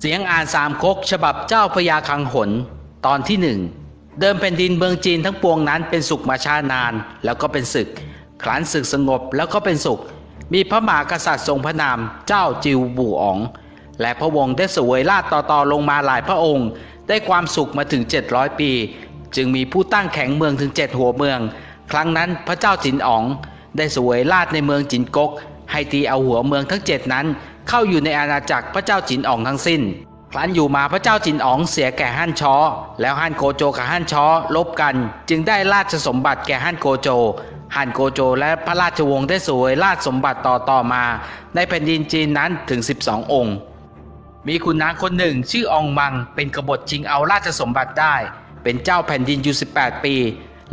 เสียงอ่านสามก๊กฉบับเจ้าพญาคังหน ตอนที่หนึ่งเดิมแผ่นดินเมืองจีนทั้งปวงนั้นเป็นสุขมาช้านานแล้วก็เป็นศึกครั้นศึกสงบแล้วก็เป็นสุข มีพระมหากษัตริย์ทรงพระนามเจ้าจิวบูอ๋อง และพระวงศ์ได้สวยราชต่อๆลงมาหลายพระองค์ ได้ความสุขมาถึง 700 ปี จึงมีผู้ตั้งแข็งเมืองถึงเจ็ดหัวเมือง ครั้งนั้นพระเจ้าจินอ๋อง ได้สวยราชในเมืองจินกกให้ตีเอาหัวเมืองทั้งเจ็ดนั้น เข้าอยู่ในอาณาจักรพระเจ้าจินอ๋องทั้งสิ้น ครั้นอยู่มาพระเจ้าจินอ๋องเสียแก่ฮั่นชอแล้วฮั่นโกโจกับฮั่นชอลบกัน จึงได้ราชสมบัติแก่ฮั่นโกโจฮั่นโกโจและพระราชวงศ์ได้สวยราชสมบัติต่อต่อมา ในแผ่นดินจีนนั้นถึง 12 องค์ มีคุณนางคนหนึ่งชื่ออองมังเป็นกบฏชิงเอาราชสมบัติได้ เป็นเจ้าแผ่นดินอยู่ 18 ปี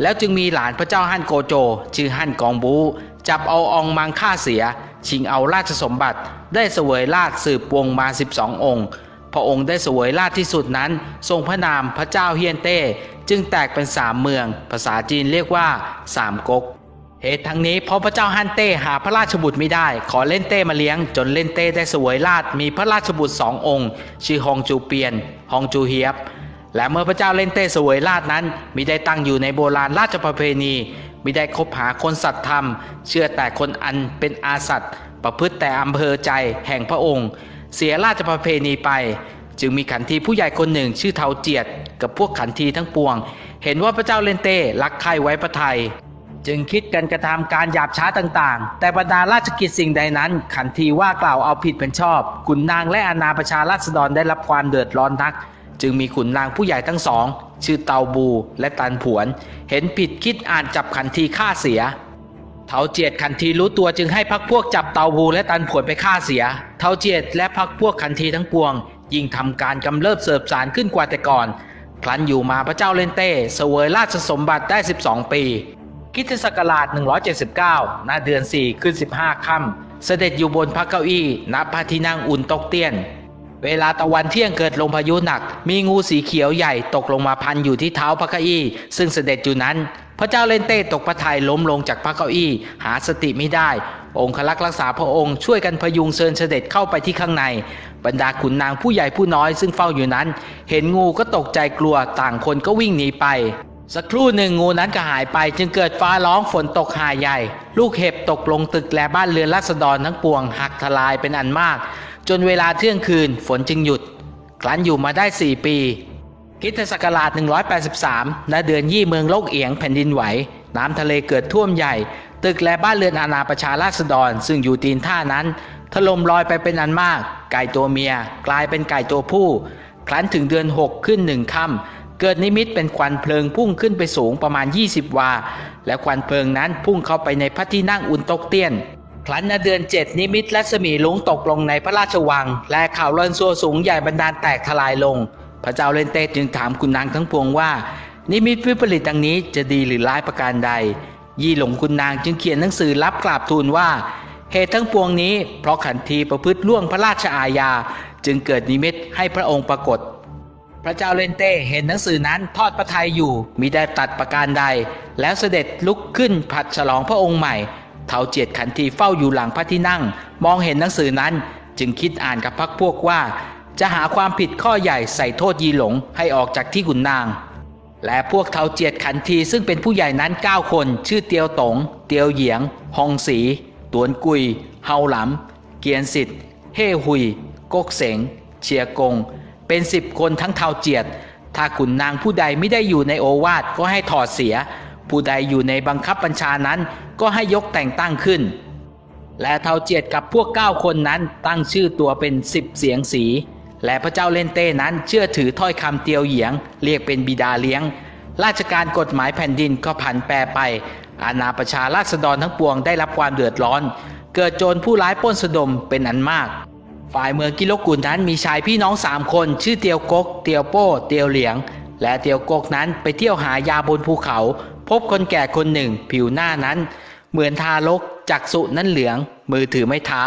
แล้วจึงมีหลานพระเจ้าฮั่นโกโจ ชื่อฮั่นกองบูจับเอาอองมังฆ่าเสีย ชิงเอาราชสมบัติได้เสวยราชสืบวงมา 12 องค์ พระองค์ได้เสวยราชที่สุดนั้น ทรงพระนามพระเจ้าเฮียนเต้ จึงแตกเป็นสามเมือง ภาษาจีนเรียกว่าสามก๊กเหตุทั้งนี้เพราะพระเจ้าฮันเต้หาพระราชบุตรไม่ได้ ขอเล่นเต้มาเลี้ยง จนเล่นเต้ได้เสวยราชมีพระราชบุตรสององค์ ชื่อฮองจูเปียนฮองจูเฮียบและเมื่อพระเจ้าเล่นเต้เสวยราชนั้นมิได้ตั้งอยู่ในโบราณราชประเพณี ไมิได้คบหาคนสัตย์ธรรม เชื่อแต่คนอันเป็นอาสัตย์ประพฤติแต่อำเภอใจแห่งพระองค์ เสียราชประเพณีไป จึงมีขันทีผู้ใหญ่คนหนึ่งชื่อเทาเจียด กับพวกขันทีทั้งปวง เห็นว่าพระเจ้าเลนเต้รักใครไว้พระทัยจึงคิดกันกระทำการหยาบช้าต่างๆ แต่บรรดาราชกิจสิ่งใดนั้น ขันทีว่ากล่าวเอาผิดเป็นชอบขุนนางและอาณาประชาราษฎรได้รับความเดือดร้อนนัก จึงมีขุนนางผู้ใหญ่ทั้งสอง ชื่อเตาบูและตันผวน เห็นผิดคิดอ่านจับขันทีฆ่าเสียเทาเจียดขันทีรู้ตัวจึงให้พักพวกจับเตาบูและตันผวนไปฆ่าเสีย เทาเจียดและพักพวกขันทีทั้งปวง ยิ่งทำการกำเริบเสบสารขึ้นกว่าแต่ก่อน ครั้นอยู่มาพระเจ้าเลนเต้เสวยราชสมบัติได้ 12 ปีคริสตศักราช 179 หน้าเดือน 4 ขึ้น 15 ค่ำ เสด็จอยู่บนพระเก้าอี้ ณ พระที่นั่งอุ่นตกเตี้ยน เวลาตะวันเที่ยงเกิดลมพายุหนัก มีงูสีเขียวใหญ่ตกลงมาพันอยู่ที่เท้าพระเก้าอี้ ซึ่งเสด็จอยู่นั้น พระเจ้าเลนเต้ตกพระทัยล้มลงจากพระเก้าอี้ หาสติไม่ได้ องค์คลักษ์รักษาพระองค์ช่วยกันพยุงเชิญเสด็จเข้าไปที่ข้างใน บรรดาขุนนางผู้ใหญ่ผู้น้อยซึ่งเฝ้าอยู่นั้น เห็นงูก็ตกใจกลัวต่างคนก็วิ่งหนีไปสักครู่หนึ่งงูนั้นก็หายไปจึงเกิดฟ้าร้องฝนตกหาใหญ่ ลูกเห็บตกลงตึกและบ้านเรือนราษฎรทั้งปวงหักทลายเป็นอันมาก จนเวลาเที่ยงคืนฝนจึงหยุด ครั้นอยู่มาได้ 4 ปีคริสตศักราช 183 ณ เดือนยี่เมืองโลกเอียงแผ่นดินไหว น้ำทะเลเกิดท่วมใหญ่ ตึกและบ้านเรือนอาณาประชาราษฎร ซึ่งอยู่ตีนท่านั้นถล่มลอยไปเป็นอันมาก ไก่ตัวเมีย กลายเป็นไก่ตัวผู้ ครั้นถึงเดือน 6 ขึ้นหนึ่งค่ำเกิดนิมิตเป็นควันเพลิงพุ่งขึ้นไปสูงประมาณ 20 วา และควันเพลิงนั้นพุ่งเข้าไปในพระที่นั่งอุนตกเตี้ยน ครั้นในเดือนเจ็ดนิมิตรัศมีลุงตกลงในพระราชวัง และข่าวลินซัวสูงใหญ่บรรดาลแตกทลายลง พระเจ้าเลนเตจึงถามคุณนางทั้งปวงว่า นิมิตวิปริตดังนี้จะดีหรือร้ายประการใด ยี่หลงคุณนางจึงเขียนหนังสือรับกราบทูลว่า เหตุทั้งปวงนี้ เพราะขันทีประพฤติล่วงพระราชอาญา จึงเกิดนิมิตให้พระองค์ปรากฏ พระเจ้าเลนเต้เห็นหนังสือนั้นทอดพระทัยอยู่มิได้ตัดประการใด แล้วเสด็จลุกขึ้นผัดฉลองพระองค์ใหม่ เทาเจียดขันทีเฝ้าอยู่หลังพระที่นั่ง มองเห็นหนังสือนั้น จึงคิดอ่านกับพักพวกว่า จะหาความผิดข้อใหญ่ใส่โทษยีหลงให้ออกจากที่ขุนนาง และพวกเทาเจียดขันทีซึ่งเป็นผู้ใหญ่นั้น 9 คน ชื่อเตียวตง เตียวเหยียง ฮองสี ตวนกุย เฮาหลำเกียนสิทธิ์เฮ่หุย กกเสง เชียกง เป็นสิบคนทั้งเทาเจียดถ้าขุนนางผู้ใดไม่ได้อยู่ในโอวาทก็ให้ถอดเสีย ผู้ใดอยู่ในบังคับบัญชานั้นก็ให้ยกแต่งตั้งขึ้น และเทาเจียดกับพวกเก้าคนนั้นตั้งชื่อตัวเป็นสิบเสียงสี และพระเจ้าเล่นเต้นั้นเชื่อถือถ้อยคำเตียวเหยียง เรียกเป็นบิดาเลี้ยง ราชการกฎหมายแผ่นดินก็ผันแปรไป อาณาประชาราษฎรทั้งปวงได้รับความเดือดร้อน เกิดโจรผู้ร้ายป้นสะดมเป็นอันมากฝ่ายเมืองกิโลกุลนั้นมีชายพี่น้องสามคน ชื่อเตียวกก เตียวโป้ เตียวเหลียง และเตียวกกนั้นไปเที่ยวหายาบนภูเขา พบคนแก่คนหนึ่งผิวหน้านั้น เหมือนทารกจักษุนั้นเหลือง มือถือไม้เท้า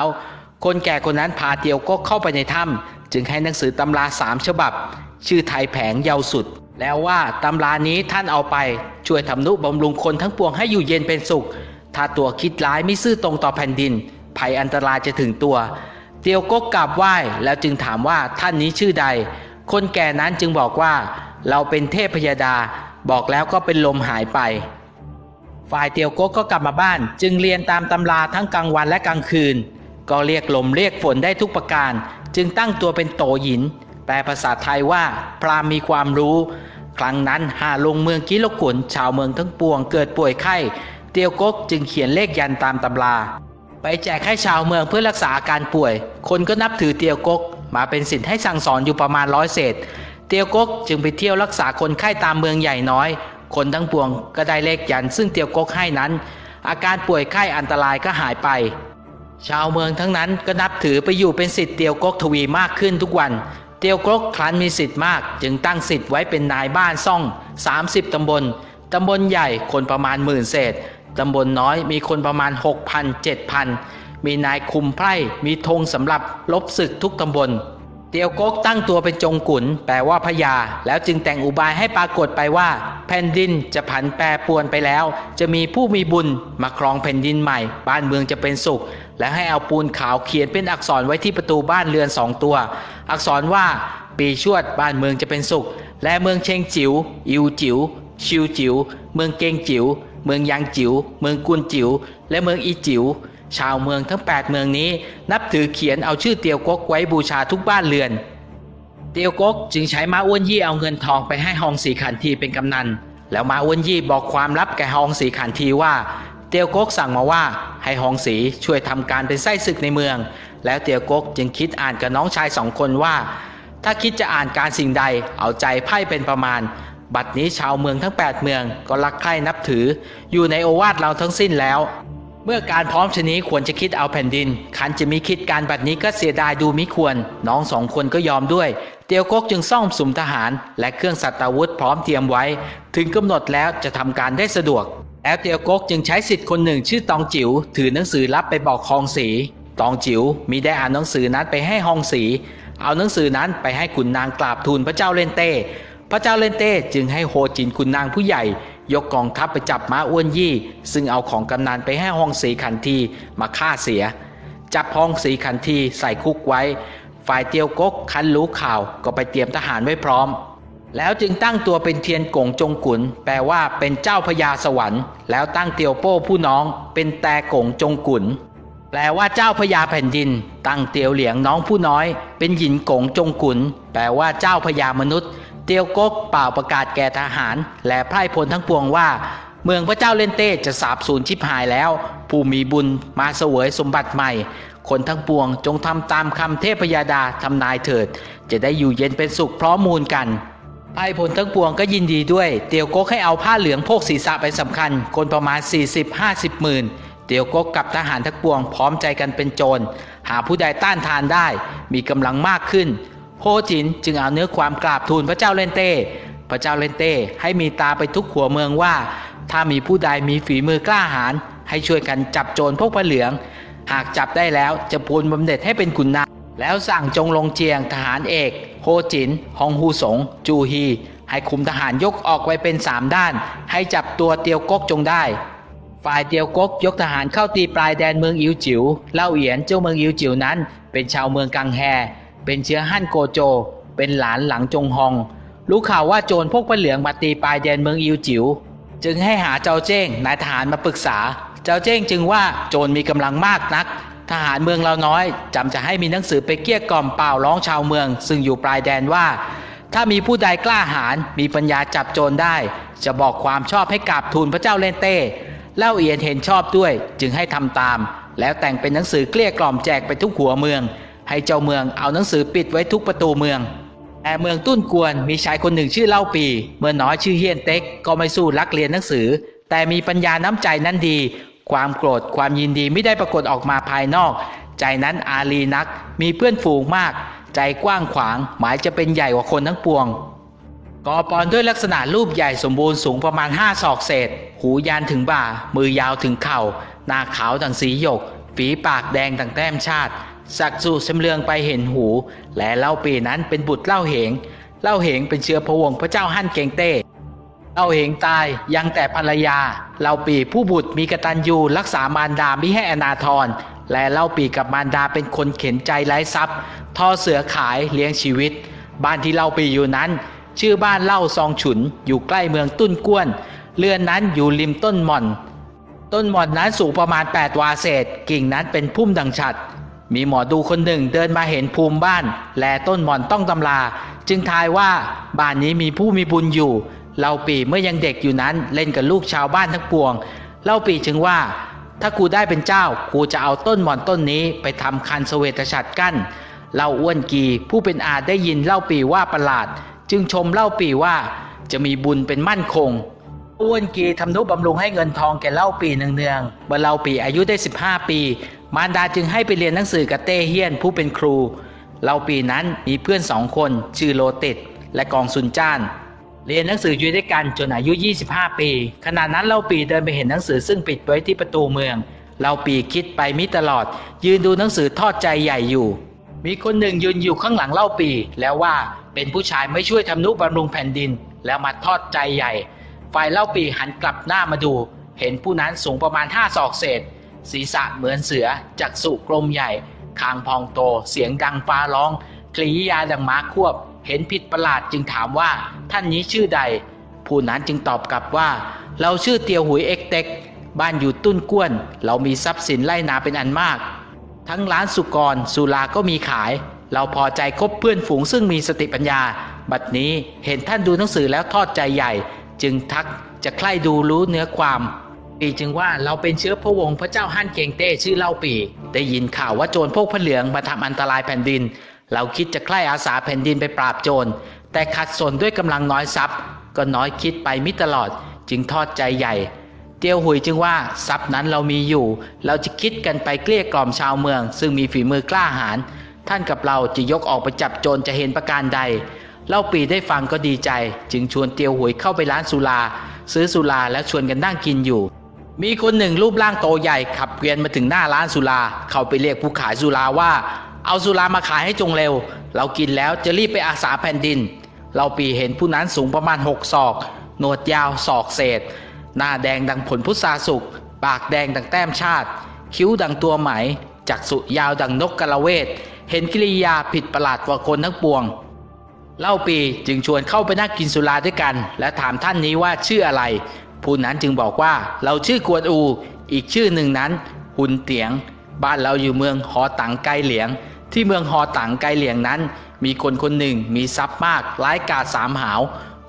คนแก่คนนั้นพาเตียวกกเข้าไปในถ้ำจึงให้หนังสือตำราสามฉบับ ชื่อไทยแผงเยาวสุด แล้วว่าตำรานี้ท่านเอาไป ช่วยทำนุบำรุงคนทั้งปวงให้อยู่เย็นเป็นสุข ถ้าตัวคิดร้ายไม่ซื่อตรงต่อแผ่นดิน ภัยอันตรายจะถึงตัว เตียวกกกราบไหว้แล้วจึงถามว่าท่านนี้ชื่อใด คนแก่นั้นจึงบอกว่าเราเป็นเทพพยดา บอกแล้วก็เป็นลมหายไป ฝ่ายเตียวกกก็กลับมาบ้าน จึงเรียนตามตำราทั้งกลางวันและกลางคืน ก็เรียกลมเรียกฝนได้ทุกประการ จึงตั้งตัวเป็นโตหยิน แปลภาษาไทยว่า พรามมีความรู้ ครั้งนั้นหาลงเมืองกิโลกุนชาวเมืองทั้งปวงเกิดป่วยไข้ เตียวกกจึงเขียนเลขยันตามตำรา ไปแจกให้ชาวเมืองเพื่อรักษาอาการป่วย คนก็นับถือเตียวกกมาเป็นศิษย์ให้สั่งสอนอยู่ประมาณร้อยเศษ เตียวกกจึงไปเที่ยวรักษาคนไข้ตามเมืองใหญ่น้อย คนทั้งปวงก็ได้เลขยัน ซึ่งเตียวกกให้นั้น อาการป่วยไข้อันตรายก็หายไป ชาวเมืองทั้งนั้นก็นับถือไปอยู่เป็นสิทธิ์เตียวกกทวีมากขึ้นทุกวัน เตียวกกครั้นมีสิทธิ์มาก จึงตั้งสิทธิ์ไว้เป็นนายบ้านซ่อง 30 ตำบล ตำบลใหญ่คนประมาณหมื่นเศษ ตำบลน้อยมีคนประมาณ 6,000 7,000มีนายคุมไพร่มีธงสำหรับลบศึกทุกตำบล เตียวกกตั้งตัวเป็นจงกุนแปลว่าพญา แล้วจึงแต่งอุบายให้ปรากฏไปว่า แผ่นดินจะผันแปรปรวนไปแล้ว จะมีผู้มีบุญมาครองแผ่นดินใหม่ บ้านเมืองจะเป็นสุข และให้เอาปูนขาวเขียนเป็นอักษรไว้ที่ประตูบ้านเรือนสองตัว อักษรว่า ปีชวดบ้านเมืองจะเป็นสุข และเมืองเชงจิ๋วอิวจิ๋วชิวจิ๋วเมืองเกงจิ๋วเมืองยางจิ๋วเมืองกุนจิ๋วและเมืองอีจิ๋ว ชาวเมืองทั้ง 8 เมืองนี้ นับถือเขียนเอาชื่อเตียวกกไว้บูชาทุกบ้านเรือน เตียวกกจึงใช้ม้าอ้วนยี่เอาเงินทองไปให้ฮองสีขันทีเป็นกำนัน แล้วม้าอ้วนยี่บอกความลับแก่ฮองสีขันทีว่า เตียวกกสั่งมาว่าให้ฮองสีช่วยทำการเป็นไส้ศึกในเมือง แล้วเตียวกกจึงคิดอ่านกับน้องชายสองคนว่า ถ้าคิดจะอ่านการสิ่งใดเอาใจไพ่เป็นประมาณบัดนี้ชาวเมืองทั้ง 8 เมืองก็รักใคร่นับถือ อยู่ในโอวาทเราทั้งสิ้นแล้ว เมื่อการพร้อมชนี้ควรจะคิดเอาแผ่นดิน คันจะมีคิดการบัดนี้ก็เสียดายดูมิควร น้องสองคนก็ยอมด้วย เตียวกกจึงซ่อมสุมทหาร และเครื่องสัตว์อาวุธพร้อมเตรียมไว้ ถึงกำหนดแล้วจะทำการได้สะดวกแล้วเตียวกกจึงใช้สิทธิ์คนหนึ่งชื่อตองจิ๋วถือหนังสือรับไปบอกคองสี ตองจิ๋วมีได้อ่านหนังสือนั้นไปให้ฮองสี เอาหนังสือนั้นไปให้ขุนนางกราบทูลพระเจ้าเลนเต้ พระเจ้าเลนเต้จึงให้โฮจินขุนนางผู้ใหญ่ ยกกองทัพไปจับม้าอ้วนยี่ ซึ่งเอาของกำนันไปให้ห้องสีขันทีมาฆ่าเสีย จับห้องสีขันทีใส่คุกไว้ ฝ่ายเตียวกกคันรู้ข่าวก็ไปเตรียมทหารไว้พร้อม แล้วจึงตั้งตัวเป็นเทียนกงจงกุนแปลว่าเป็นเจ้าพญาสวรรค์ แล้วตั้งเตียวโป้ผู้น้อง เป็นแต่กงจงกุนแปลว่าเจ้าพญาแผ่นดิน ตั้งเตียวเหลียงน้องผู้น้อย เป็นหยินกงจงกุนแปลว่าเจ้าพญามนุษย์ เตียวกกเป่าประกาศแก่ทหาร และไพร่พลทั้งปวงว่า เมืองพระเจ้าเล่นเต้จะสาบสูญชิบหายแล้ว ผู้มีบุญมาเสวยสมบัติใหม่ คนทั้งปวงจงทำตามคำเทพยดาทำนายเถิด จะได้อยู่เย็นเป็นสุขพร้อมมูลกันไพร่พลทั้งปวงก็ยินดีด้วย เตียวกกให้เอาผ้าเหลืองโพกศีรษะเป็นสำคัญ คนประมาณ 40-50หมื่นเตียวกกกับทหารทั้งปวงพร้อมใจกันเป็นโจร หาผู้ใดต้านทานได้ มีกำลังมากขึ้น โฮจินจึงเอาเนื้อความกราบทูลพระเจ้าเลนเต้ พระเจ้าเลนเต้ ให้มีตาไปทุกหัวเมืองว่า ถ้ามีผู้ใดมีฝีมือกล้าหาญให้ช่วยกันจับโจรพวกผ้าเหลือง หากจับได้แล้วจะพูนบำเหน็จให้เป็นขุนนางแล้วสั่งจงลงเจียงทหารเอก โฮจิน ฮองฮูสง จูฮี ให้คุมทหารยกออกไว้เป็นสามด้าน ให้จับตัวเตียวกกจงได้ ฝ่ายเตียวกกยกทหารเข้าตีปลายแดนเมืองอิวจิ๋วเล่าเอียนเจ้าเมืองอิวจิ๋วนั้น เป็นชาวเมืองกังแฮ เป็นเชื้อฮั่นโกโจ เป็นหลานหลังจงฮอง รู้ข่าวว่าโจรพวกผ้าเหลืองมาตีปลายแดนเมืองอิวจิ๋วจึงให้หาเจ้าเจ้งนายทหารมาปรึกษา เจ้าเจ้งจึงว่าโจรมีกำลังมากนัก ทหารเมืองเราน้อยจำจะให้มีหนังสือไปเกลี้ยกล่อมเปล่าร้องชาวเมือง ซึ่งอยู่ปลายแดนว่า ถ้ามีผู้ใดกล้าหาญมีปัญญาจับโจรได้ จะบอกความชอบให้กราบทูลพระเจ้าเล่นเต้เล่าเอียนเห็นชอบด้วย จึงให้ทำตาม แล้วแต่งเป็นหนังสือเกลี้ยกล่อมแจกไปทุกหัวเมือง ให้เจ้าเมืองเอาหนังสือปิดไว้ทุกประตูเมือง แต่เมืองตุ้นกวนมีชายคนหนึ่งชื่อเล่าปี เมื่อน้อยชื่อเฮียนเต็กก็ไม่สู้รักเรียนหนังสือ แต่มีปัญญาน้ำใจนั้นดี ความโกรธความยินดีไม่ได้ปรากฏออกมาภายนอก ใจนั้นอารีนักมีเพื่อนฝูงมาก ใจกว้างขวางหมายจะเป็นใหญ่กว่าคนทั้งปวงกอปอนด้วยลักษณะรูปใหญ่สมบูรณ์สูงประมาณห้าศอกเศษ หูยานถึงบ่า มือยาวถึงเข่า หน้าขาวดังสีหยก ฝีปากแดงดังแต้มชาติ สักสู่ชำเลืองไปเห็นหู และเล่าปีนั้นเป็นบุตรเล่าเหง เล่าเหงเป็นเชื้อพระวงศ์พระเจ้าฮั่นเกงเต้ เล่าเหงตายยังแต่ภรรยา เล่าปีผู้บุตรมีกตัญญูรักษามารดามิให้อนาทร และเล่าปีกับมารดาเป็นคนเข็นใจไร้ทรัพย์ ทอเสือขายเลี้ยงชีวิต บ้านที่เล่าปีอยู่นั้น ชื่อบ้านเล่าซองฉุนอยู่ใกล้เมืองตุ้นก้วน เรือนนั้นอยู่ริมต้นหม่อน ต้นหม่อนนั้นสูงประมาณ 8 วาเศษ กิ่งนั้นเป็นพุ่มดังฉัด มีหมอดูคนหนึ่งเดินมาเห็นภูมิบ้าน และต้นหมอนต้องตำราจึงทายว่าบ้านนี้มีผู้มีบุญอยู่เล่าปีเมื่อยังเด็กอยู่นั้นเล่นกับลูกชาวบ้านทั้งปวงเล่าปีจึงว่า ถ้ากูได้เป็นเจ้า กูจะเอาต้นหมอนต้นนี้ไปทำคันเสเวตฉัตรกั้นเล่าอ้วนกีผู้เป็นอาได้ยินเล่าปีว่าประหลาด จึงชมเล่าปีว่าจะมีบุญเป็นมั่นคงอ้วนกีทำนุบำรุงให้เงินทองแก่เล่าปีเนืองๆเมื่อเล่าปีอายุได้ 15 ปี มารดาจึงให้ไปเรียนหนังสือกับเต้เฮียนผู้เป็นครูเล่าปีนั้นมีเพื่อนสองคน ชื่อโลติดและกองซุนจ้าน เรียนหนังสืออยู่ด้วยกันจนอายุ 25 ปี ขณะนั้นเล่าปีเดินไปเห็นหนังสือซึ่งปิดไว้ที่ประตูเมืองเล่าปีคิดไปมิตลอด ยืนดูหนังสือทอดใจใหญ่อยู่ มีคนหนึ่งยืนอยู่ข้างหลังเล่าปี แล้วว่าเป็นผู้ชายไม่ช่วยทำนุบำรุงแผ่นดิน แล้วมาทอดใจใหญ่ ฝ่ายเล่าปีหันกลับหน้ามาดู เห็นผู้นั้นสูงประมาณห้าศอกเศษ ศีรษะเหมือนเสือ จักษุกลมใหญ่ คางพองโต เสียงดังฟ้าร้องกริยาดังม้าควบ เห็นผิดประหลาดจึงถามว่าท่านนี้ชื่อใด ผู้นั้นจึงตอบกลับว่า เราชื่อเตียวหุยเอ็กเต็ก บ้านอยู่ตุ้นก้วน เรามีทรัพย์สินไล่นาเป็นอันมาก ทั้งร้านสุกรสุราก็มีขาย เราพอใจคบเพื่อนฝูงซึ่งมีสติปัญญา บัดนี้เห็นท่านดูหนังสือแล้วทอดใจใหญ่ จึงทักจะใคร่ดูรู้เนื้อความ ปีจึงว่าเราเป็นเชื้อพระวงศ์พระเจ้าฮั่นเกงเต้ชื่อเล่าปี ได้ยินข่าวว่าโจรพวกพระเหลืองมาทำอันตรายแผ่นดิน เราคิดจะใคร่อาสาแผ่นดินไปปราบโจร แต่ขัดสนด้วยกำลังน้อยทรัพย์ ก็น้อยคิดไปมิตลอด จึงทอดใจใหญ่ เตียวหุยจึงว่าทรัพย์นั้นเรามีอยู่ เราจะคิดกันไปเกลี้ยกล่อมชาวเมือง ซึ่งมีฝีมือกล้าหาญท่านกับเราจะยกออกไปจับโจรจะเห็นประการใด เล่าปีได้ฟังก็ดีใจ จึงชวนเตียวหุยเข้าไปร้านสุรา ซื้อสุราแล้วชวนกันนั่งกินอยู่ มีคนหนึ่งรูปร่างโตใหญ่ขับเกวียนมาถึงหน้าร้านสุรา เขาไปเรียกผู้ขายสุราว่า เอาสุรามาขายให้จงเร็ว เรากินแล้วจะรีบไปอาสาแผ่นดิน เราปีเห็นผู้นั้นสูงประมาณหกศอก หนวดยาวศอกเศษ หน้าแดงดังผลพุทราสุก ปากแดงดังแต้มชาติ คิ้วดังตัวไหม จักษุยาวดังนกกระเวท เห็นกิริยาผิดประหลาดกว่าคนทั้งปวง เล่าปีจึงชวนเข้าไปนั่งกินสุราด้วยกัน และถามท่านนี้ว่าชื่ออะไร ผู้นั้นจึงบอกว่าเราชื่อกวนอู อีกชื่อหนึ่งนั้น หุนเตียง บ้านเราอยู่เมืองหอตังไกเหลียง ที่เมืองหอตังไกเหลียงนั้น มีคนคนหนึ่งมีทรัพย์มากร้ายกาจสามหาว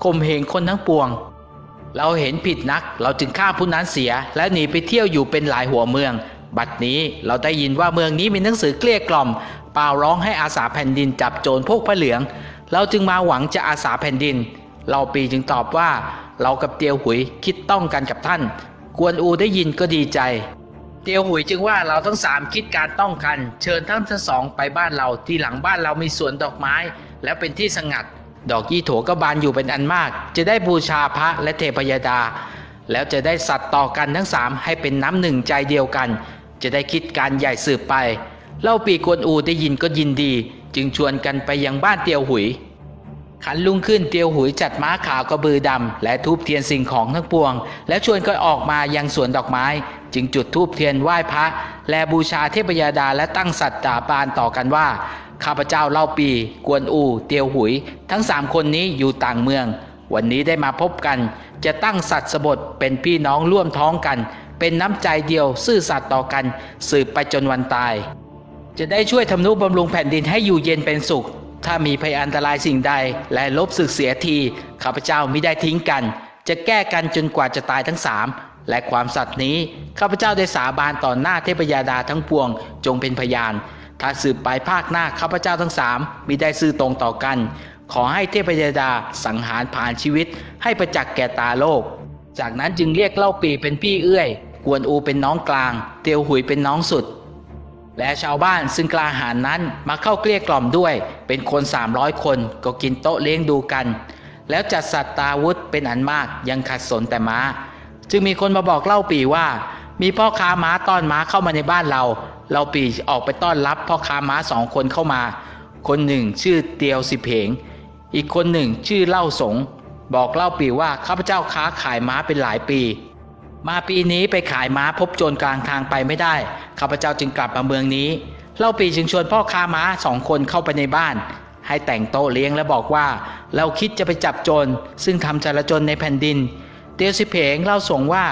ข่มเหงคนทั้งปวง เราเห็นผิดนัก เราจึงฆ่าผู้นั้นเสีย และหนีไปเที่ยวอยู่เป็นหลายหัวเมือง บัดนี้เราได้ยินว่าเมืองนี้มีหนังสือเกลี้ยกล่อมเปล่าร้องให้อาสาแผ่นดินจับโจรพวกพระเหลือง เราจึงมาหวังจะอาสาแผ่นดิน เราปีจึงตอบว่า เรากับเตียวหุยคิดต้องกันกับท่าน กวนอูได้ยินก็ดีใจ เตียวหุยจึงว่าเราทั้งสามคิดการต้องกัน เชิญท่านทั้งสองไปบ้านเราที่หลังบ้านเรามีสวนดอกไม้ แล้วเป็นที่สงัด ดอกยี่โถก็บานอยู่เป็นอันมาก จะได้บูชาพระและเทพยดา แล้วจะได้สัตว์ต่อกันทั้งสามให้เป็นน้ำหนึ่งใจเดียวกัน จะได้คิดการใหญ่สืบไปเล่าปีกวนอูได้ยินก็ยินดี จึงชวนกันไปยังบ้านเตียวหุย ขันลุงขึ้นเตียวหุยจัดม้าขาวกระบือดำและทูบเทียนสิ่งของทั้งปวง และชวนก็ออกมายังสวนดอกไม้ จึงจุดทูบเทียนไหว้พระ และบูชาเทพยดาและตั้งสัตย์ตาบานต่อกันว่า ข้าพเจ้าเล่าปี กวนอู เตียวหุย ทั้งสามคนนี้อยู่ต่างเมือง วันนี้ได้มาพบกัน จะตั้งสัตว์สบทเป็นพี่น้องร่วมท้องกัน เป็นน้ำใจเดียวซื่อสัตย์ต่อกัน สืบไปจนวันตาย จะได้ช่วยทำนุบำรุงแผ่นดินให้อยู่เย็นเป็นสุข ถ้ามีภัยอันตรายสิ่งใด และลบศึกเสียทีข้าพเจ้าม่ได้ทิ้งกัน จะแก้กันจนกว่าจะตายทั้งสามและความสัตย์นี้ข้าพเจ้าได้สาบานต่อหน้าเทพยดาทั้งปวง จงเป็นพยาน ถ้าสืบไปภาคหน้าข้าพเจ้าทั้งสามมิได้ซื่อตรงต่อกัน ขอให้เทพยดาสังหารผ่านชีวิต ให้ประจักษ์แก่ตาโลก จากนั้นจึงเรียกเล่าปีเป็นพี่เอื้อย กวนอูเป็นน้องกลาง เตียวหุยเป็นน้องสุด และชาวบ้านซึ่งกล้าหาญนั้นมาเข้าเกลี้ยกล่อมด้วย เป็นคน 300 คนก็กินโต๊ะเลี้ยงดูกัน แล้วจัดสัตว์ตาวุธเป็นอันมากยังขัดสนแต่ม้า จึงมีคนมาบอกเล่าปีว่า มีพ่อค้าม้าต้อนม้าเข้ามาในบ้านเราเล่าปีออกไปต้อนรับพ่อค้าม้าสองคนเข้ามา คนหนึ่งชื่อเตียวสิเพงอีกคนหนึ่งชื่อเล่าสง บอกเล่าปีว่าข้าพเจ้าค้าขายม้าเป็นหลายปี มาปีนี้ไปขายม้าพบโจรกลางทางไปไม่ได้ข้าพเจ้าจึงกลับมาเมืองนี้เล่าปีจึงชวนพ่อค้าม้าสองคนเข้าไปในบ้าน ให้แต่งโต๊ะเลี้ยงและบอกว่า เราคิดจะไปจับโจรซึ่งทำจาจนในแผ่นดิน เตียวสิเพงเล่าส่งว่า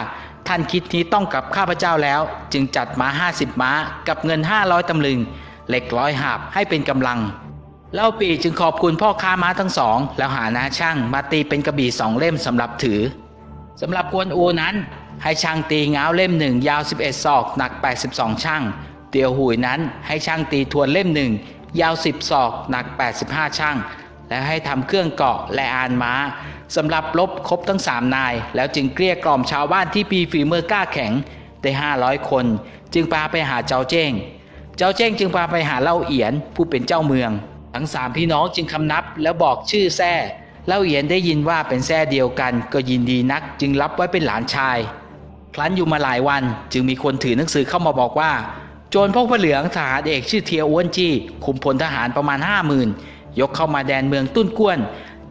ท่านคิดนี้ต้องกับข้าพเจ้าแล้ว จึงจัดม้าห้าสิบม้ากับเงินห้าร้อยตำลึง เหล็กร้อยหาบให้เป็นกำลังเล่าปีจึงขอบคุณพ่อค้าม้าทั้งสอง แล้วหานาช่างมาตีเป็นกระบี่สองเล่มสำหรับถือสำหรับกวนอูนั้น ให้ช่างตีง้าวเล่มหนึ่งยาว 11 ศอก หนัก 82 ช่าง เตียวหุยนั้นให้ช่างตีทวนเล่มหนึ่งยาว 10 ศอก หนัก 85 ช่าง และให้ทำเครื่องเกาะและอานม้าสำหรับลบครบทั้งสามนาย แล้วจึงเกลี้ยกล่อมชาวบ้านที่ปีฝีมือกล้าแข็งได้ 500 คน จึงพาไปหาเจ้าเจ้ง เจ้าเจ้งจึงพาไปหาเล่าเอียนผู้เป็นเจ้าเมือง ทั้งสามพี่น้องจึงคำนับแล้วบอกชื่อแซ่เล่าเอียนได้ยินว่าเป็นแซ่เดียวกัน ก็ยินดีนักจึงรับไว้เป็นหลานชาย ครั้นอยู่มาหลายวันจึงมีคนถือหนังสือเข้ามาบอกว่า โจรพวกพระเหลืองทหารเอกชื่อเทียอ้วนจี้คุมพลทหารประมาณห้าหมื่นยกเข้ามาแดนเมืองตุ้นก้วน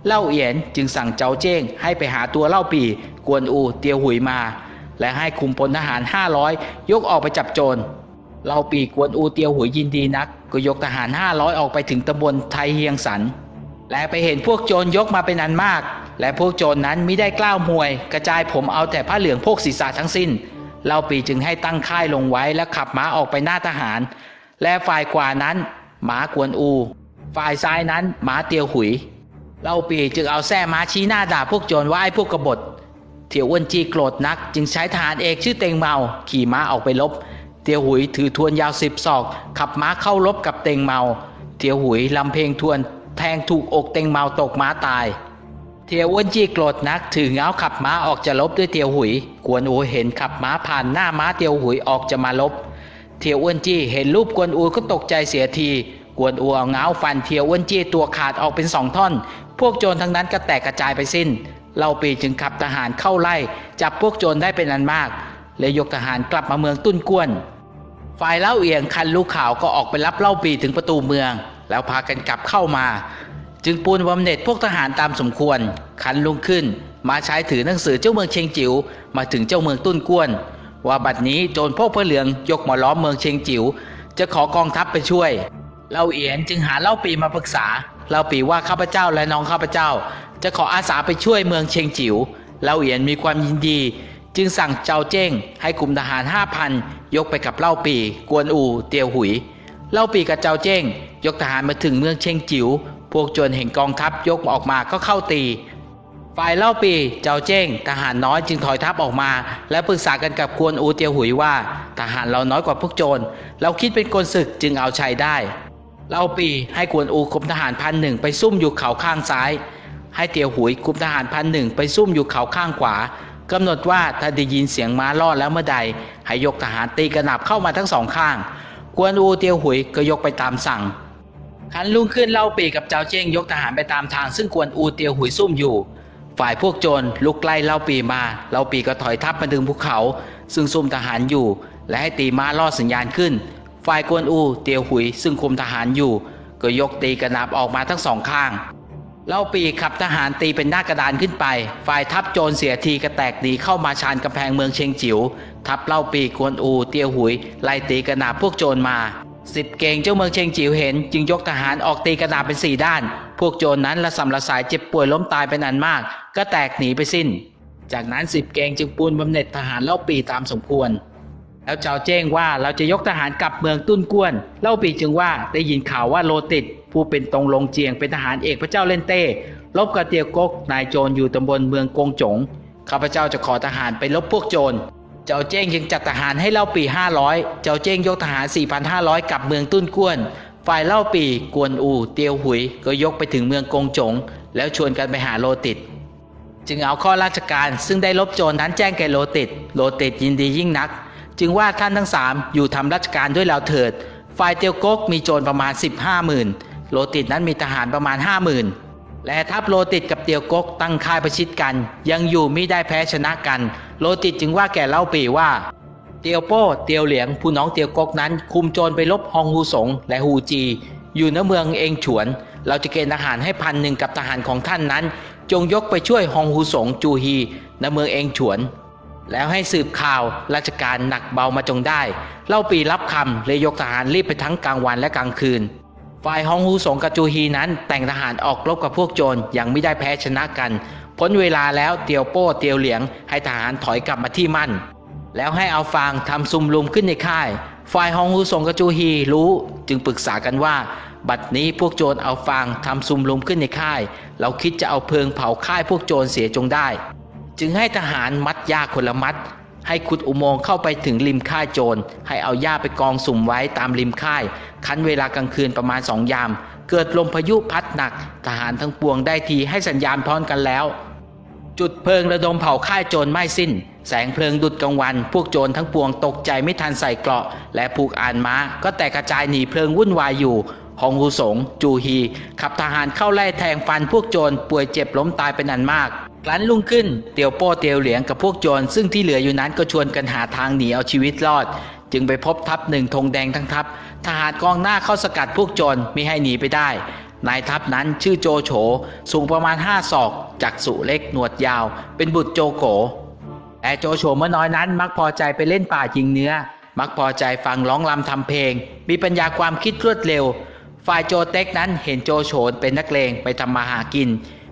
เล่าเอียนจึงสั่งเจ้าเจ้ง ให้ไปหาตัวเล่าปีกวนอูเตียวหุยมา และให้คุมพลทหารห้าร้อยยกออกไปจับโจรเล่าปีกวนอูเตียวหุยยินดีนัก ก็ยกทหารห้าร้อยออกไปถึงตำบลไทยเฮียงสัน และไปเห็นพวกโจรยกมาเป็นอันมาก และพวกโจรนั้นไม่ได้กล้าวมวย กระจายผมเอาแต่ผ้าเหลืองพวกศีรษะทั้งสิ้นเล่าปีจึงให้ตั้งค่ายลงไว้และขับม้าออกไปหน้าทหาร และฝ่ายขวานั้นหมากวนอู ฝ่ายซ้ายนั้นหมาเตียวหุยเล่าปีจึงเอาแส้ม้าชี้หน้าด่าพวกโจรว่าไอ้พวกกบฏเถียวอ้วนจีโกรธนัก จึงใช้ทหารเอกชื่อเตงเมา ขี่ม้าออกไปลบ เตียวหุยถือทวนยาวสิบศอก ขับม้าเข้ารบกับเตงเมา เตียวหุยลำเพลงทวน แทงถูกอกเต็งเมาตกม้าตาย เทียวอ้วนจี้โกรธนักถือเงาขับม้าออกจะลบด้วยเตียวหุย กวนอูเห็นขับม้าผ่านหน้าม้าเตียวหุยออกจะมาลบ เทียวอ้วนจี้เห็นรูปกวนอูก็ตกใจเสียที กวนอูเอาเงาฟันเทียวอ้วนจี้ตัวขาดออกเป็นสองท่อน พวกโจรทั้งนั้นก็แตกกระจายไปสิ้น เล่าปีจึงขับทหารเข้าไล่จับพวกโจรได้เป็นอันมากและยกทหารกลับมาเมืองตุ้นกวน ฝ่ายเล่าเอียงคันลูกข่าวก็ออกไปรับเล่าปีถึงประตูเมือง แล้วพากันกลับเข้ามา จึงปูนบำเหน็จพวกทหารตามสมควร คันลุงขึ้น มาใช้ถือหนังสือเจ้าเมืองเชียงจิ๋วมาถึงเจ้าเมืองตุ้นก้วน ว่าบัดนี้โจรพวกพระเหลืองยกมาล้อมเมืองเชียงจิ๋วจะขอกองทัพไปช่วยเล่าเอียนจึงหาเล่าปีมาปรึกษาเล่าปีว่าข้าพเจ้าและน้องข้าพเจ้า จะขออาสาไปช่วยเมืองเชียงจิ๋วเล่าเอียนมีความยินดี จึงสั่งเจ้าเจ้งให้กลุ่มทหารห้าพันยกไปกับเล่าปี กวนอูเตียวหุย เล่าปีกับเจ้าเจ้ง ยกทหารมาถึงเมืองเชียงจิ๋วพวกโจรเห็นกองทัพยกออกมาก็เข้าตี ฝ่ายเล่าปีเจ้าเจ้ง ทหารน้อยจึงถอยทัพออกมา และปรึกษากันกับกวนอูเตียวหุยว่า ทหารเราน้อยกว่าพวกโจร เราคิดเป็นกลศึกจึงเอาชัยได้เล่าปีให้กวนอูคุมทหารพันหนึ่งไปซุ่มอยู่เขาข้างซ้าย ให้เตียวหุยคุมทหารพันหนึ่งไปซุ่มอยู่เขาข้างขวากำหนดว่าถ้าได้ยินเสียงม้าล่อแล้วเมื่อใด ให้ยกทหารตีกระหนับเข้ามาทั้งสองข้าง กวนอูเตียวหุยก็ยกไปตามสั่งขันลุงขึ้นเล่าปีกับเจ้าเจ้งยกทหารไปตามทางซึ่งกวนอูเตียวหุยซุ่มอยู่ ฝ่ายพวกโจรลุกไล่เล่าปีมาเล่าปีก็ถอยทัพมาถึงภูเขา ซึ่งซุ่มทหารอยู่ และให้ตีม้าล่อสัญญาณขึ้น ฝ่ายกวนอูเตียวหุยซึ่งคุมทหารอยู่ ก็ยกตีกระนาบออกมาทั้งสองข้าง เล่าปีขับทหารตีเป็นหน้ากระดานขึ้นไป ฝ่ายทัพโจรเสียทีกระแตกหนีเข้ามาชานกำแพงเมืองเชียงจิ๋ว ทัพเล่าปีกวนอูเตียวหุย ไล่ตีกระนาบพวกโจรมา สิบเก่งเจ้าเมืองเชียงจิ๋วเห็น จึงยกทหารออกตีกระนาบเป็นสี่ด้าน พวกโจรนั้นละสำละสายเจ็บป่วยล้มตายเป็นอันมาก ก็แตกหนีไปสิ้น จากนั้นสิบเกงจึงปูนบำเหน็จทหารเล่าปีตามสมควร แล้วเจ้าแจ้งว่าเราจะยกทหารกลับเมืองตุ้นกวน เล่าปีจึงว่าได้ยินข่าวว่าโลติด ผู้เป็นตรงลงเจียงเป็นทหารเอกพระเจ้าเล่นเต้ลบกับเตียวกกนายโจรอยู่ตำบลเมืองกงจงข้าพเจ้าจะขอทหารไปลบพวกโจร เจ้าเจ้งยังจัดทหารให้เล่าปี 500 เจ้าเจ้งยกทหาร 4,500 กลับเมืองตุ้นก้วน ฝ่ายเล่าปีกวนอูเตียวหุย ก็ยกไปถึงเมืองกงจง แล้วชวนกันไปหาโลติด จึงเอาข้อราชการซึ่งได้ลบโจรนั้นแจ้งแก่โลติด โลติดยินดียิ่งนัก จึงว่าท่านทั้งสามอยู่ทำราชการด้วยเราเถิด ฝ่ายเตียวกกมีโจรประมาณ 15หมื่น โลติดนั้นมีทหารประมาณ 5 0,000 และทัพโลติดกับเตียวกกตั้งค่ายประชิดกัน ยังอยู่ไม่ได้แพ้ชนะกัน โลติดจึงว่าแก่เล่าปีว่า เตียวโป้เตียวเหลียง ผู้น้องเตียวกกนั้น คุมโจรไปลบฮองฮูสงและฮูจี อยู่ในเมืองเองฉวน เราจะเกณฑ์ทหารให้พันหนึ่งกับทหารของท่านนั้น จงยกไปช่วยฮองฮูสงจูฮีในเมืองเองฉวนแล้วให้สืบข่าวราชการหนักเบามาจงได้ เล่าปีรับคำเลยยกทหารรีบไปทั้งกลางวันและกลางคืน ฝ่ายฮองฮูสงกับจูฮีนั้นแต่งทหารออกรบกับพวกโจรยังไม่ได้แพ้ชนะกัน พ้นเวลาแล้วเตียวโป้เตียวเหลียงให้ทหารถอยกลับมาที่มั่น แล้วให้เอาฟางทำซุมลุมขึ้นในค่าย ฝ่ายฮองฮูสงกับจูฮีรู้จึงปรึกษากันว่า บัดนี้พวกโจรเอาฟางทำซุมลุมขึ้นในค่าย เราคิดจะเอาเพลิงเผาค่ายพวกโจรเสียจงได้ จึงให้ทหารมัดหญ้าคนละมัด ให้ขุดอุโมงค์เข้าไปถึงริมค่ายโจร ให้เอาหญ้าไปกองสุ่มไว้ตามริมค่าย คันเวลากลางคืนประมาณสองยาม เกิดลมพายุพัดหนัก ทหารทั้งปวงได้ทีให้สัญญาณพร้อมกันแล้ว จุดเพลิงระดมเผาค่ายโจรไม่สิ้น แสงเพลิงดุดกลางวัน พวกโจรทั้งปวงตกใจไม่ทันใส่เกราะ และผูกอ่านม้า ก็แตกกระจายหนีเพลิงวุ่นวายอยู่ฮองฮูสง จูฮี ขับทหารเข้าไล่แทงฟันพวกโจรป่วยเจ็บล้มตายเป็นอันมาก ครั้นลุ่งขึ้นเตียวโป้เตียวเหลียงกับพวกโจรซึ่งที่เหลืออยู่นั้นก็ชวนกันหาทางหนีเอาชีวิตรอด จึงไปพบทัพหนึ่งธงแดงทั้งทัพ ทหารกองหน้าเข้าสกัดพวกโจรไม่ให้หนีไปได้ นายทัพนั้นชื่อโจโฉสูงประมาณห้าศอกจักษุเล็กหนวดยาว เป็นบุตรโจโกแต่โจโฉเมื่อน้อยนั้น มักพอใจไปเล่นป่ายิงเนื้อ มักพอใจฟังร้องรำทำเพลง มีปัญญาความคิดรวดเร็ว ฝ่ายโจเต็กนั้นเห็นโจโฉเป็นนักเลงไปทำมาหากิน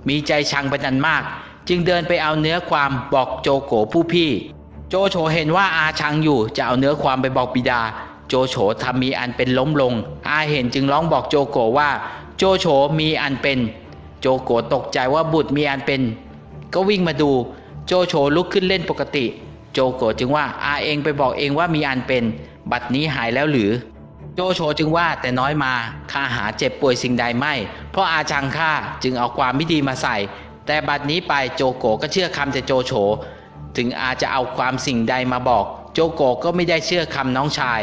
มีใจชังเป็นอันมาก จึงเดินไปเอาเนื้อความบอกโจโกผู้พี่ โจโฉเห็นว่าอาชังอยู่จะเอาเนื้อความไปบอกบิดา โจโฉทำมีอันเป็นล้มลง อาเห็นจึงร้องบอกโจโกว่า โจโฉมีอันเป็น โจโกตกใจว่าบุตรมีอันเป็น ก็วิ่งมาดู โจโฉลุกขึ้นเล่นปกติ โจโกจึงว่าอาเองไปบอกเองว่ามีอันเป็น บัดนี้หายแล้วหรือโจโฉจึงว่าแต่น้อยมาข้าหาเจ็บป่วยสิ่งใดไม่ เพราะอาชังข้าจึงเอาความไม่ดีมาใส่ แต่บัดนี้ไปโจโกก็เชื่อคำแต่โจโฉถึงอาจจะเอาความสิ่งใดมาบอก โจโกก็ไม่ได้เชื่อคำน้องชาย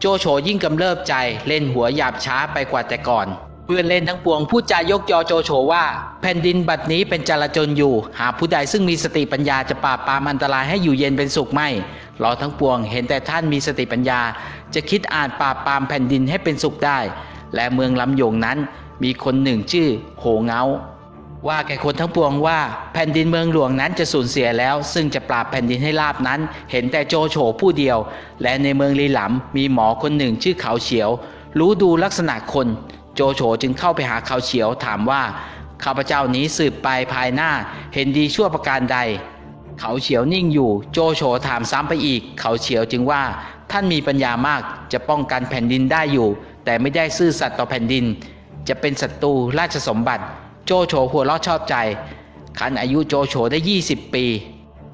โจโฉยิ่งกำเริบใจเล่นหัวหยาบช้าไปกว่าแต่ก่อน เพื่อนเล่นทั้งปวงพูดจายกยอโจโฉว่า แผ่นดินบัดนี้เป็นจลาจลอยู่ หาผู้ใดซึ่งมีสติปัญญาจะปราบปรามอันตรายให้อยู่เย็นเป็นสุขไม่เราทั้งปวงเห็นแต่ท่านมีสติปัญญา จะคิดอ่านปราบปรามแผ่นดินให้เป็นสุขได้ และเมืองลำยงนั้นมีคนหนึ่งชื่อโหเงา ว่าแก่คนทั้งปวงว่าแผ่นดินเมืองหลวงนั้นจะสูญเสียแล้ว ซึ่งจะปราบแผ่นดินให้ราบนั้น เห็นแต่โจโฉผู้เดียว และในเมืองลีหลำมีหมอคนหนึ่งชื่อเขาเฉียว รู้ดูลักษณะคน โจโฉจึงเข้าไปหาเขาเฉียวถามว่าข้าพเจ้านี้สืบไปภายหน้าเห็นดีชั่วประการใด เขาเฉียวนิ่งอยู่ โจโฉถามซ้ำไปอีก เขาเฉียวจึงว่า ท่านมีปัญญามากจะป้องกันแผ่นดินได้อยู่ แต่ไม่ได้ซื่อสัตย์ต่อแผ่นดิน จะเป็นศัตรูราชสมบัติ โจโฉหัวเราะชอบใจขันอายุโจโฉได้ 20 ปี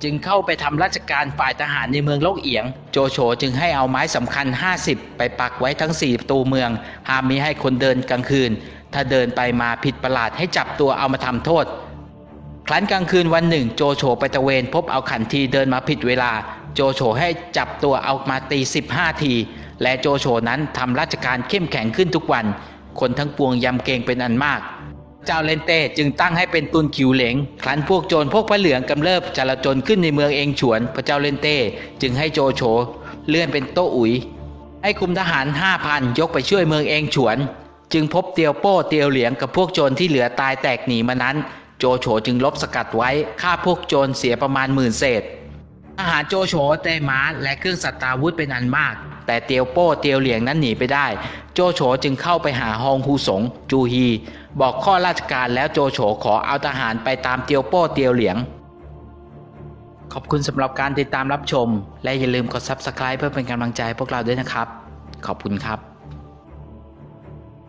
จึงเข้าไปทำราชการฝ่ายทหารในเมืองโลกเอียง โจโฉจึงให้เอาไม้สำคัญ 50 ไปปักไว้ทั้ง4ประตูเมือง ห้ามมิให้คนเดินกลางคืน ถ้าเดินไปมาผิดประหลาดให้จับตัวเอามาทำโทษ ครั้นกลางคืนวันหนึ่ง โจโฉไปตระเวนพบเอาขันทีเดินมาผิดเวลา โจโฉให้จับตัวเอามาตี15 ที และโจโฉนั้นทำราชการเข้มแข็งขึ้นทุกวัน คนทั้งปวงยำเกรงเป็นอันมาก เจ้าเลนเต้จึงตั้งให้เป็นตุนขิวเหลง ครั้นพวกโจรพวกพระเหลืองกำเริบจลาจลขึ้นในเมืองเองฉวน พระเจ้าเลนเต้จึงให้โจโฉเลื่อนเป็นโต้อุ๋ย ให้คุมทหารห้าพันยกไปช่วยเมืองเองฉวน จึงพบเตียวโป้เตียวเหลียงกับพวกโจรที่เหลือตายแตกหนีมานั้น โจโฉจึงลบสกัดไว้ฆ่าพวกโจรเสียประมาณหมื่นเศษ ทหารโจโฉได้ม้าและเครื่องสัตตาวุธเป็นอันมาก แต่เตียวโป้เตียวเหลียงนั้นหนีไปได้ โจโฉจึงเข้าไปหาฮองฮูสง จูฮี บอกข้อราชการแล้วโจโฉขอเอาทหารไปตามเตียวโป้เตียวเหลียง ขอบคุณสำหรับการติดตามรับชม และอย่าลืมกด Subscribe เพื่อเป็นกำลังใจพวกเราด้วยนะครับ ขอบคุณครับ